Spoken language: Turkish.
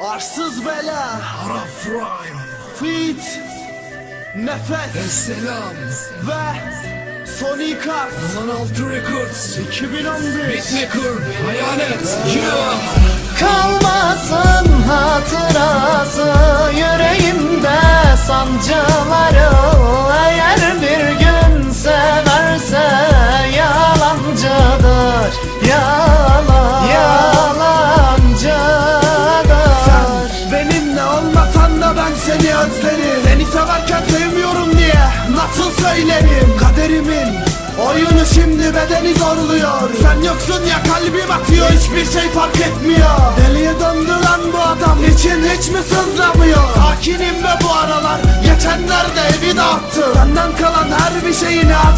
Arsız bela. Araf Rhyme Fit Nefes Selam ve Sonic Art 16 Records. 2011 Beatmaker Hayalet. Yeah Kalmasın hatırası yüreğimde sancıları seni özlerim. Seni severken sevmiyorum diye nasıl söylerim Kaderimin oyunu şimdi bedeni zorluyor. Sen yoksun ya kalbim atıyor. Hiçbir şey fark etmiyor. Deliye döndü lan bu adam için hiç mi sızlamıyor? Sakinim ve bu aralar geçenlerde evi dağıttı. Senden kalan her bir şeyini at